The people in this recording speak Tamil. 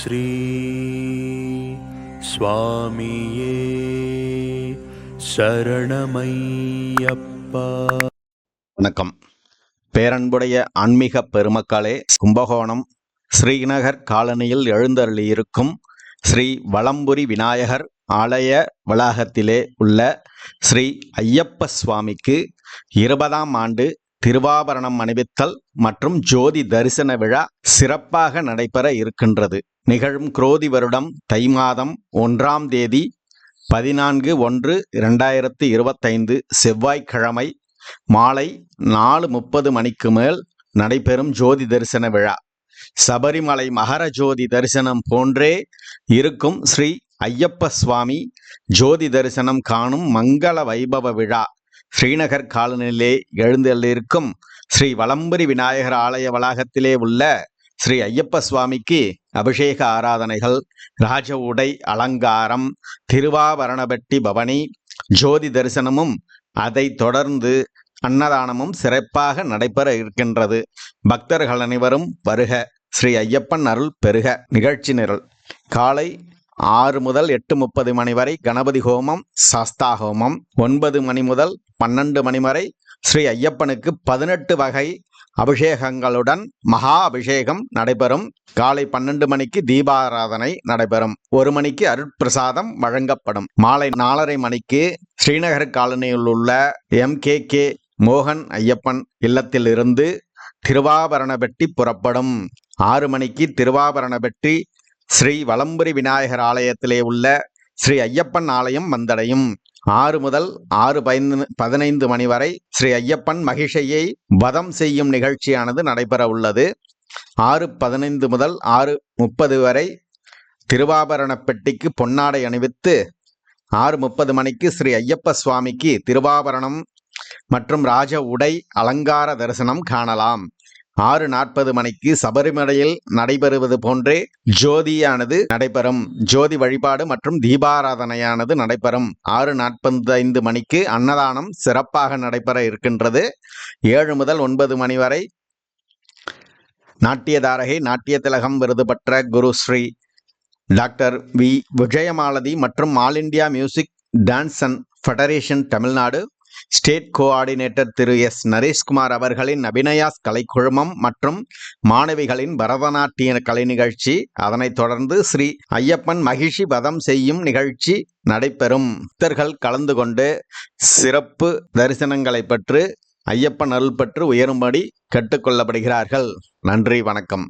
श्री स्वामिये शरणमय्यप्पा வணக்கம் பேரன்புடைய ஆன்மீக பெருமக்களே கும்பகோணம் ஸ்ரீநகர் காலனியில் எழுந்தருளியிருக்கும் ஸ்ரீ வலம்புரி விநாயகர் ஆலய வளாகத்திலே உள்ள ஸ்ரீ ஐயப்ப சுவாமிக்கு இருபதாம் ஆண்டு திருவாபரணம் அணிவித்தல் மற்றும் ஜோதி தரிசன விழா சிறப்பாக நடைபெற இருக்கின்றது. நிகழும் குரோதி வருடம் தை மாதம் ஒன்றாம் தேதி பதினான்கு ஒன்று இரண்டாயிரத்தி இருபத்தைந்து செவ்வாய்க்கிழமை மாலை நாலு முப்பது மணிக்கு மேல் நடைபெறும் ஜோதி தரிசன விழா. சபரிமலை மகர ஜோதி தரிசனம் போன்றே இருக்கும் ஸ்ரீ ஐயப்ப சுவாமி ஜோதி தரிசனம் காணும் மங்கள வைபவ விழா. ஸ்ரீநகர் காலனிலே எழுந்தள்ளிருக்கும் ஸ்ரீ வலம்புரி விநாயகர் ஆலய வளாகத்திலே உள்ள ஸ்ரீ ஐயப்ப சுவாமிக்கு அபிஷேக ஆராதனைகள் ராஜ உடை அலங்காரம் திருவாவரணபட்டி பவனி ஜோதி தரிசனமும் அதை தொடர்ந்து அன்னதானமும் சிறப்பாக நடைபெற இருக்கின்றது. பக்தர்கள் அனைவரும் வருக. ஸ்ரீ ஐயப்பன் அருள் பெருக. நிகழ்ச்சி நிரல். காலை ஆறு முதல் எட்டு முப்பது மணி வரை கணபதி ஹோமம் சாஸ்தா ஹோமம். ஒன்பது மணி முதல் பன்னெண்டு மணி வரை ஸ்ரீ ஐயப்பனுக்கு பதினெட்டு வகை அபிஷேகங்களுடன் மகா அபிஷேகம் நடைபெறும். காலை பன்னெண்டு மணிக்கு தீபாராதனை நடைபெறும். ஒரு மணிக்கு அருட்பிரசாதம் வழங்கப்படும். மாலை நாலரை மணிக்கு ஸ்ரீநகர் காலனியில் உள்ள எம். கே. கே. மோகன் ஐயப்பன் இல்லத்திலிருந்து திருவாபரண பெட்டி புறப்படும். ஆறு மணிக்கு திருவாபரண பெட்டி ஸ்ரீ வலம்புரி விநாயகர் ஆலயத்திலே உள்ள ஸ்ரீ ஐயப்பன் ஆலயம் வந்தடையும். ஆறு முதல் ஆறு பதின பதினைந்து மணி வரை ஸ்ரீ ஐயப்பன் மகிஷையை வதம் செய்யும் நிகழ்ச்சியானது நடைபெற உள்ளது. ஆறு பதினைந்து முதல் ஆறு முப்பது வரை திருவாபரண பெட்டிக்கு பொன்னாடை அணிவித்து ஆறு முப்பது மணிக்கு ஸ்ரீ ஐயப்ப சுவாமிக்கு திருவாபரணம் மற்றும் ராஜ உடை அலங்கார தரிசனம் காணலாம். ஆறு நாற்பது மணிக்கு சபரிமலையில் நடைபெறுவது போன்றே ஜோதியானது நடைபெறும். ஜோதி வழிபாடு மற்றும் தீபாராதனையானது நடைபெறும். ஆறு நாற்பத்தைந்து மணிக்கு அன்னதானம் சிறப்பாக நடைபெற இருக்கின்றது. ஏழு முதல் ஒன்பது மணி வரை நாட்டியதாரகை நாட்டிய திலகம் விருது பெற்ற குரு ஸ்ரீ டாக்டர் வி. விஜயமாலதி மற்றும் all India music dance and federation Tamil Nadu state coordinator Thiru S. Nareshkumar அவர்களின் அபிநயாஸ் கலைக்குழுமம் மற்றும் மாணவிகளின் பரதநாட்டிய கலை நிகழ்ச்சி. அதனைத் தொடர்ந்து ஸ்ரீ ஐயப்பன் மகிழ்ச்சி வதம் செய்யும் நிகழ்ச்சி நடைபெறும். பக்தர்கள் கலந்து கொண்டு சிறப்பு தரிசனங்களை பெற்று ஐயப்பன் அருள் பெற்று உயரும்படி கேட்டுக்கொள்ளப்படுகிறார்கள் நன்றி வணக்கம்.